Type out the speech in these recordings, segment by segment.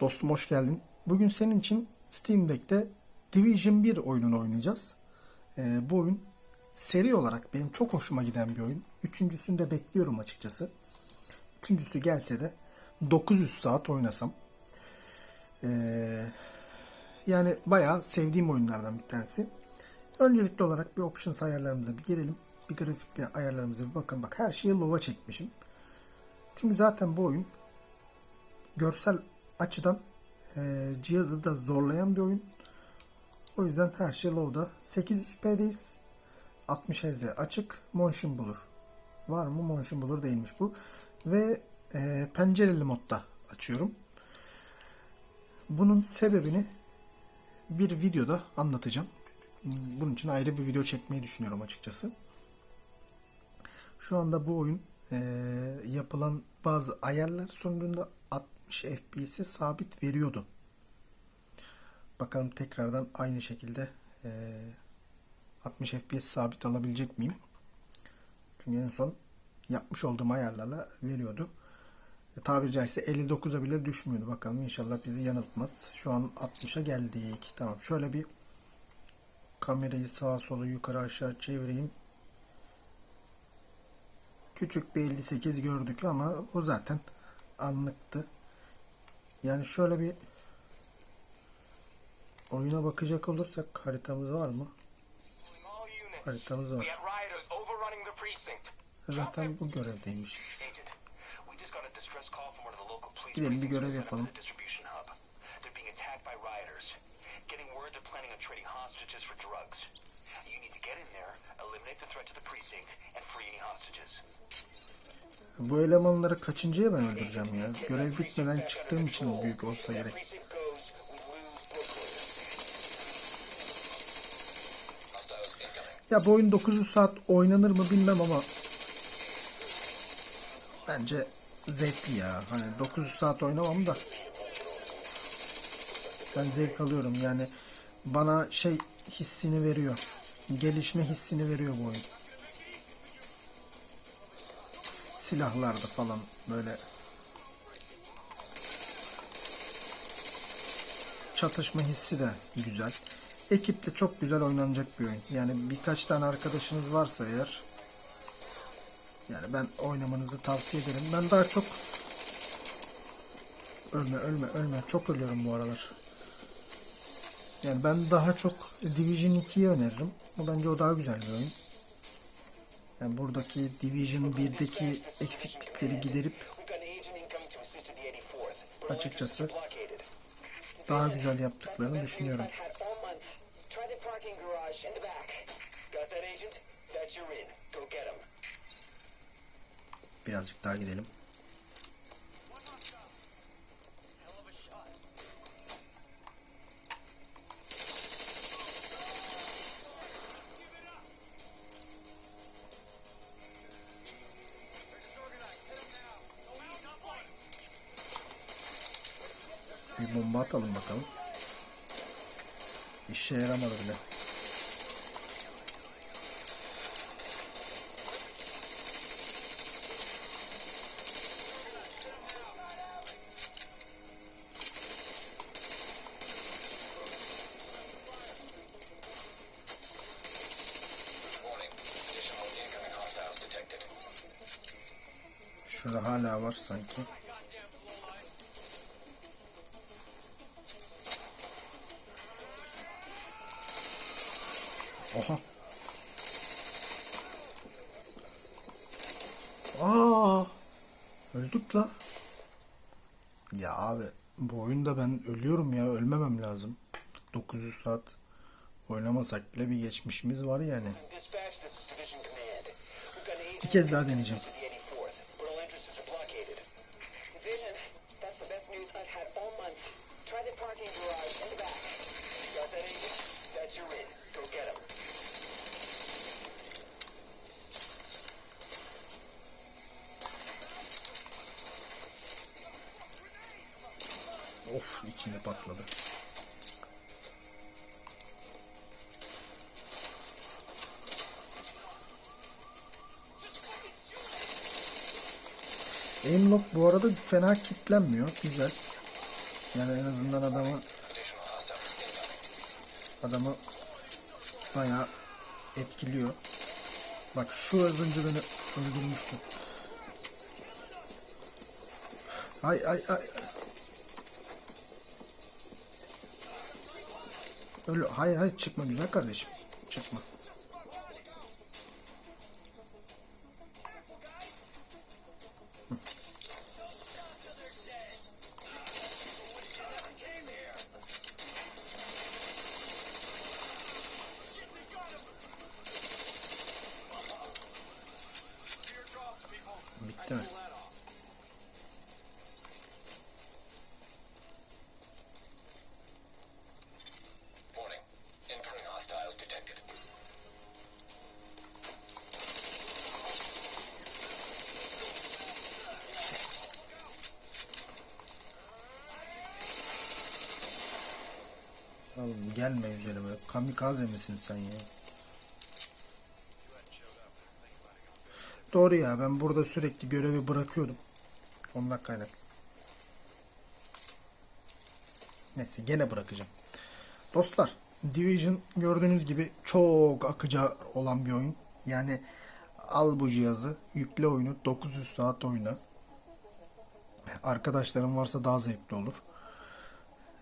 Dostum hoş geldin. Bugün senin için Steam Deck'te Division 1 oyununu oynayacağız. Ee, bu oyun seri olarak benim çok hoşuma giden bir oyun. Üçüncüsünü de bekliyorum açıkçası. Üçüncüsü gelse de 900 saat oynasam. Ee, yani bayağı sevdiğim oyunlardan bir tanesi. Öncelikli olarak bir options ayarlarımıza bir girelim. Bir grafikle ayarlarımıza bir bakın. Bak her şeyi low'a çekmişim. Çünkü zaten bu oyun görsel açıdan e, cihazı da zorlayan bir oyun. O yüzden her şey low'da. 800p'deyiz. 60 Hz açık. Motion Blur. Var mı? Motion Blur değilmiş bu. Ve e, pencereli modda açıyorum. Bunun sebebini bir videoda anlatacağım. Bunun için ayrı bir video çekmeyi düşünüyorum açıkçası. Şu anda bu oyun e, yapılan bazı ayarlar sonucunda 60 FPS'i sabit veriyordu. Bakalım tekrardan aynı şekilde e, 60 FPS sabit alabilecek miyim? Çünkü en son yapmış olduğum ayarlarla veriyordu. E, tabiri caizse 59'a bile düşmüyordu. Bakalım inşallah bizi yanıltmaz. Şu an 60'a geldik. Tamam şöyle bir kamerayı sağa sola yukarı aşağı çevireyim. Küçük bir 58 gördük ama o zaten anlıktı. Yani şöyle bir oyuna bakacak olursak haritamız var mı? Haritamız var. Zaten bu görevdeymiş. Gidelim bir görev yapalım. Bu elemanları kaçıncıya ben öldüreceğim ya? Görev bitmeden çıktığım için büyük olsa gerek. Ya bu oyun 900 saat oynanır mı bilmem ama bence zevkli ya. Hani 900 saat oynamam da ben zevk alıyorum yani bana şey hissini veriyor. Gelişme hissini veriyor bu oyun. Silahlarda falan böyle çatışma hissi de güzel. Ekiple çok güzel oynanacak bir oyun. Yani birkaç tane arkadaşınız varsa eğer yani ben oynamanızı tavsiye ederim. Ben daha çok ölme ölme ölme çok ölüyorum bu aralar. Yani ben daha çok Division 2'yi öneririm. O bence o daha güzel bir oyun. Yani buradaki Division 1'deki eksiklikleri giderip We've got an agent incoming to assist with Bir bomba atalım bakalım. İşe yaramadı bile. Şurada hala var sanki. Oha. Aa! Öldük la. Ya abi bu oyunda ben ölüyorum ya ölmemem lazım. 900 saat oynamasak bile bir geçmişimiz var yani. Bir kez daha deneyeceğim. to the 84th, but all entrances are blockaded. Division, that's the best news I've had all month. Try the parking garage in the back. Got that agent? That's your in. Go get him. Of içinde patladı. Aimlock bu arada fena kitlenmiyor. Güzel. Yani en azından adamı adamı bayağı etkiliyor. Bak şu az önce beni öldürmüştü. Ay ay ay. Öyle hayır hayır çıkma güzel kardeşim. Çıkma. Bitti mi? Hostiles detected. Oğlum gelme üzerime. Kamikaze misin sen ya? Doğru ya ben burada sürekli görevi bırakıyordum. Ondan kaynak. Neyse gene bırakacağım. Dostlar Division gördüğünüz gibi çok akıcı olan bir oyun. Yani al bu cihazı yükle oyunu 900 saat oyna. Arkadaşlarım varsa daha zevkli olur.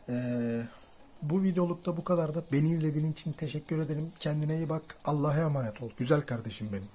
Ee, bu videolukta bu kadar da beni izlediğin için teşekkür ederim. Kendine iyi bak. Allah'a emanet ol. Güzel kardeşim benim.